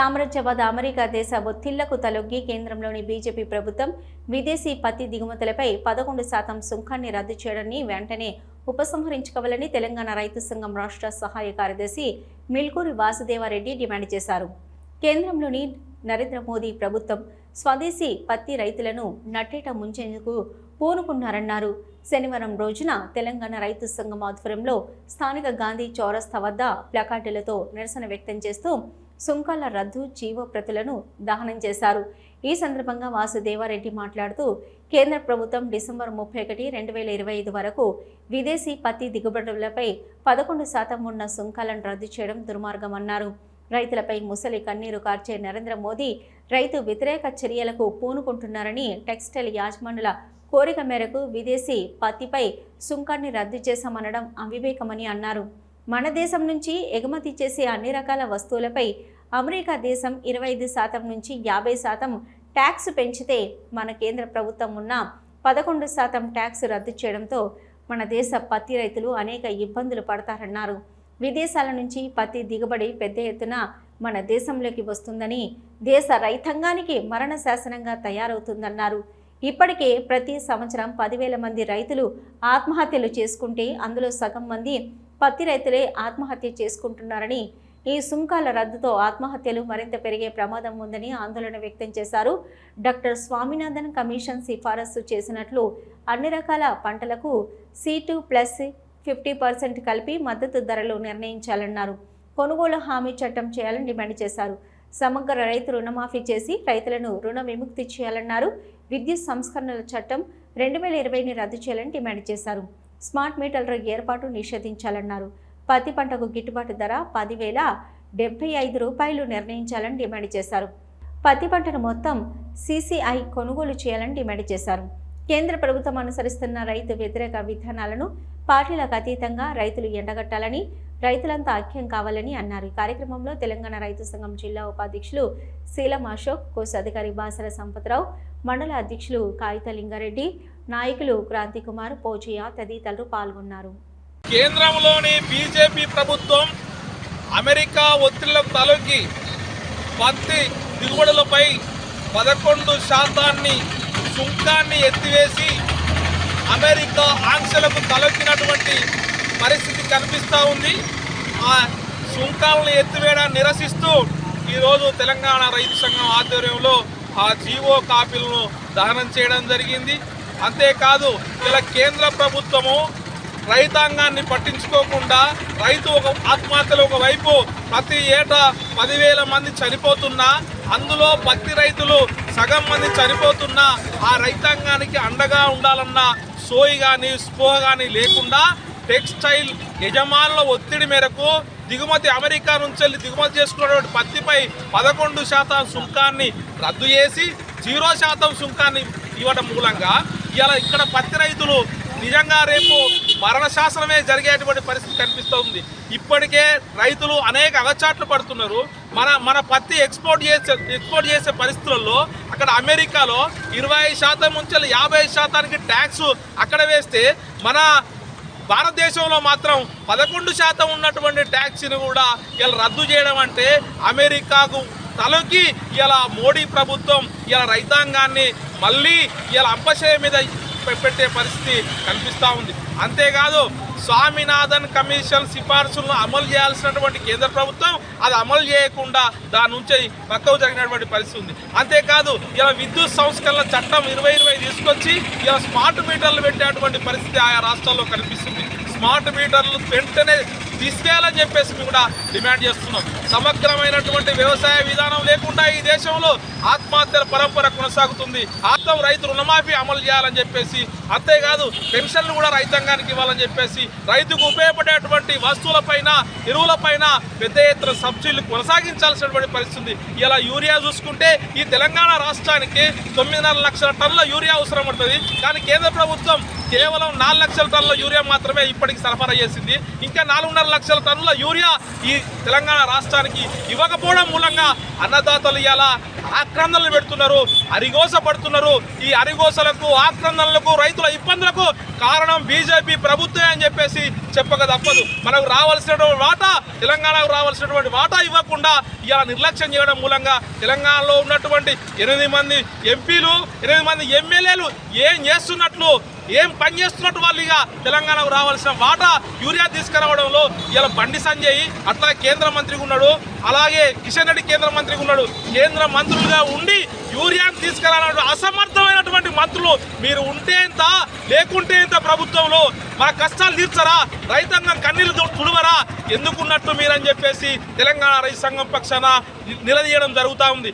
సామ్రాజ్యవాద America దేశ ఒత్తిళ్ళకు తలొగ్గి కేంద్రంలోని BJP ప్రభుత్వం విదేశీ పత్తి దిగుమతులపై పదకొండు శాతం సుంకాన్ని రద్దు చేయడాన్ని వెంటనే ఉపసంహరించుకోవాలని తెలంగాణ రైతు సంఘం రాష్ట్ర సహాయ కార్యదర్శి మిల్కూరి వాసుదేవారెడ్డి డిమాండ్ చేశారు. కేంద్రంలోని నరేంద్ర మోదీ ప్రభుత్వం స్వదేశీ పత్తి రైతులను నట్టేట ముంచేందుకు పూనుకున్నారన్నారు. శనివారం రోజున తెలంగాణ రైతు సంఘం ఆధ్వర్యంలో స్థానిక గాంధీ చౌరస్తా వద్ద ప్లకార్డులతో నిరసన వ్యక్తం చేస్తూ సుంకాల రద్దు జీవో ప్రతులను దహనం చేశారు. ఈ సందర్భంగా వాసుదేవారెడ్డి మాట్లాడుతూ కేంద్ర ప్రభుత్వం డిసెంబర్ ముప్పై ఒకటి రెండు వేల ఇరవై ఐదు వరకు విదేశీ పత్తి దిగుబడులపై పదకొండు శాతం ఉన్న సుంకాలను రద్దు చేయడం దుర్మార్గమన్నారు. రైతులపై ముసలి కన్నీరు కార్చే నరేంద్ర మోదీ రైతు వ్యతిరేక చర్యలకు పూనుకుంటున్నారని టెక్స్టైల్ యాజమానుల కోరిక మేరకు విదేశీ పత్తిపై సుంకాన్ని రద్దు చేశామనడం అవివేకమని అన్నారు. మన దేశం నుంచి ఎగుమతి చేసే అన్ని రకాల వస్తువులపై అమెరికా దేశం ఇరవై ఐదు శాతం నుంచి యాభై శాతం ట్యాక్స్ పెంచితే మన కేంద్ర ప్రభుత్వం ఉన్న పదకొండు శాతం ట్యాక్స్ రద్దు చేయడంతో మన దేశ పత్తి రైతులు అనేక ఇబ్బందులు పడతారన్నారు. విదేశాల నుంచి పత్తి దిగుబడి పెద్ద ఎత్తున మన దేశంలోకి వస్తుందని దేశ రైతాంగానికి మరణ శాసనంగా తయారవుతుందన్నారు. ఇప్పటికే ప్రతి సంవత్సరం పదివేల మంది రైతులు ఆత్మహత్యలు చేసుకుంటే అందులో సగం మంది పత్తి రైతులే ఆత్మహత్య చేసుకుంటున్నారని ఈ సుంకాల రద్దుతో ఆత్మహత్యలు మరింత పెరిగే ప్రమాదం ఉందని ఆందోళన వ్యక్తం చేశారు. డాక్టర్ స్వామినాథన్ కమిషన్ సిఫారసు చేసినట్లు అన్ని రకాల పంటలకు సీటు ప్లస్ ఫిఫ్టీ పర్సెంట్ కలిపి మద్దతు ధరలు నిర్ణయించాలన్నారు. కొనుగోలు హామీ చట్టం చేయాలని డిమాండ్ చేశారు. సమగ్ర రైతు రుణమాఫీ చేసి రైతులను రుణ విముక్తి చేయాలన్నారు. విద్యుత్ సంస్కరణల చట్టం రెండు వేల ఇరవైని రద్దు చేయాలని డిమాండ్ చేశారు. స్మార్ట్ మీటర్ల ఏర్పాటు నిషేధించాలన్నారు. పత్తి పంటకు గిట్టుబాటు ధర పదివేల డెబ్బై ఐదు రూపాయలు నిర్ణయించాలని డిమాండ్ చేశారు. పత్తి పంటను మొత్తం సీసీఐ కొనుగోలు చేయాలని డిమాండ్ చేశారు. కేంద్ర ప్రభుత్వం అనుసరిస్తున్న రైతు వ్యతిరేక విధానాలను పార్టీలకు అతీతంగా రైతులు ఎండగట్టాలని రైతులంతా ఐక్యం కావాలని అన్నారు. ఈ కార్యక్రమంలో తెలంగాణ రైతు సంఘం జిల్లా ఉపాధ్యక్షులు శీలం అశోక్ కోశాధికారి బాసర సంపతరావు మండల అధ్యక్షులు కాగిత లింగారెడ్డి నాయకులు క్రాంతికుమార్ పోచయ్య తదితరులు పాల్గొన్నారు. కేంద్రంలోని బీజేపీ ప్రభుత్వం అమెరికా ఒత్తిళ్ళకు తలొగ్గి పత్తి దిగుబడులపై పదకొండు శాతాన్ని సుంకాన్ని ఎత్తివేసి అమెరికా ఆంక్షలకు తలొక్కినటువంటి పరిస్థితి కనిపిస్తూ ఉంది. ఆ సుంకాలను ఎత్తివేయడం నిరసిస్తూ ఈరోజు తెలంగాణ రైతు సంఘం ఆధ్వర్యంలో ఆ జీవో కాపీలను దహనం చేయడం జరిగింది. అంతేకాదు ఇలా కేంద్ర ప్రభుత్వము రైతాంగాన్ని పట్టించుకోకుండా రైతు ఒక ఆత్మహత్యలు ఒకవైపు ప్రతి ఏటా పదివేల మంది చనిపోతున్నా అందులో పత్తి రైతులు సగం మంది చనిపోతున్నా ఆ రైతాంగానికి అండగా ఉండాలన్న సోయి కానీ స్పోహ కానీ లేకుండా టెక్స్టైల్ యజమానుల ఒత్తిడి మేరకు దిగుమతి అమెరికా నుంచి వెళ్ళి దిగుమతి చేసుకున్నటువంటి పత్తిపై పదకొండు శాతం సుంకాన్ని రద్దు చేసి జీరో శాతం సుంకాన్ని ఇవ్వడం మూలంగా ఇలా ఇక్కడ పత్తి రైతులు నిజంగా రేపు మరణ శాసనమే జరిగేటువంటి పరిస్థితి కనిపిస్తుంది. ఇప్పటికే రైతులు అనేక అగచాట్లు పడుతున్నారు. మన మన పత్తి ఎక్స్పోర్ట్ చేసే ఎక్స్పోర్ట్ చేసే పరిస్థితుల్లో అక్కడ అమెరికాలో ఇరవై శాతం నుంచి యాభై శాతానికి ట్యాక్స్ అక్కడ వేస్తే మన భారతదేశంలో మాత్రం పదకొండు శాతం ఉన్నటువంటి ట్యాక్స్ని కూడా ఇలా రద్దు చేయడం అంటే అమెరికాకు తలకి ఇలా మోడీ ప్రభుత్వం ఇలా రైతాంగాన్ని మళ్ళీ ఇలా అంపశయ మీద పెట్టే పరిస్థితి కనిపిస్తూ ఉంది. అంతేకాదు స్వామినాథన్ కమిషన్ సిఫార్సులను అమలు చేయాల్సినటువంటి కేంద్ర ప్రభుత్వం అది అమలు చేయకుండా దాని నుంచి పక్కకు జరిగినటువంటి పరిస్థితి ఉంది. అంతేకాదు ఇలా విద్యుత్ సంస్కరణల చట్టం ఇరవై ఇరవై తీసుకొచ్చి ఇలా స్మార్ట్ మీటర్లు పెట్టేటువంటి పరిస్థితి ఆయా రాష్ట్రాల్లో కనిపిస్తుంది. స్మార్ట్ మీటర్లు వెంటనే తీసుకెళ్ళని చెప్పేసి మేము కూడా డిమాండ్ చేస్తున్నాం. సమగ్రమైనటువంటి వ్యవసాయ విధానం లేకుండా ఈ దేశంలో ఆత్మహత్యల పరంపర కొనసాగుతుంది. ఆత్మ రైతు రుణమాఫీ అమలు చేయాలని చెప్పేసి అంతేకాదు పెన్షన్లు కూడా రైతాంగానికి ఇవ్వాలని చెప్పేసి రైతుకు ఉపయోగపడేటువంటి వస్తువులపైన ఎరువులపైన పెద్ద ఎత్తున సబ్సిడీలు కొనసాగించాల్సినటువంటి పరిస్థితి. ఇలా యూరియా చూసుకుంటే ఈ తెలంగాణ రాష్ట్రానికి తొమ్మిదిన్నర లక్షల టన్నుల యూరియా అవసరం ఉంటుంది కానీ కేంద్ర ప్రభుత్వం కేవలం నాలుగు లక్షల టన్నుల యూరియా మాత్రమే ఇప్పటికి సరఫరా చేసింది. ఇంకా నాలుగున్నర లక్షల టన్నుల యూరియా ఈ తెలంగాణ రాష్ట్రానికి ఇవ్వకపోవడం మూలంగా అన్నదాతలు ఇలా ఆక్రందనలు పెడుతున్నారు అరిగోస పడుతున్నారు. ఈ అరిగోసలకు ఆక్రందనలకు రైతుల ఇబ్బందులకు కారణం బీజేపీ ప్రభుత్వమే అని చెప్పేసి చెప్పక తప్పదు. మనకు రావాల్సినటువంటి వాటా తెలంగాణకు రావాల్సినటువంటి వాటా ఇవ్వకుండా ఇలా నిర్లక్ష్యం చేయడం మూలంగా తెలంగాణలో ఉన్నటువంటి ఎనిమిది మంది ఎంపీలు ఎనిమిది మంది ఎమ్మెల్యేలు ఏం చేస్తున్నట్లు ఏం పని చేస్తున్నట్టు వాళ్ళు ఇక తెలంగాణకు రావాల్సిన వాటా యూరియా తీసుకురావడంలో ఇలా బండి సంజయ్ అట్లా కేంద్ర మంత్రిగా ఉన్నాడు అలాగే కిషన్ రెడ్డి కేంద్ర మంత్రిగా ఉన్నాడు. కేంద్ర మంత్రులుగా ఉండి యూరియాను తీసుకురావాలంటే అసమర్థమైనటువంటి మంత్రులు మీరు ఉంటే ఎంత లేకుంటే ఎంత ప్రభుత్వంలో మన కష్టాలు తీర్చరా? రైతాంగం కన్నీళ్ళు తుడవరా? ఎందుకున్నట్టు మీరని చెప్పేసి తెలంగాణ రైతు సంఘం పక్షాన నిలదీయడం జరుగుతూ ఉంది.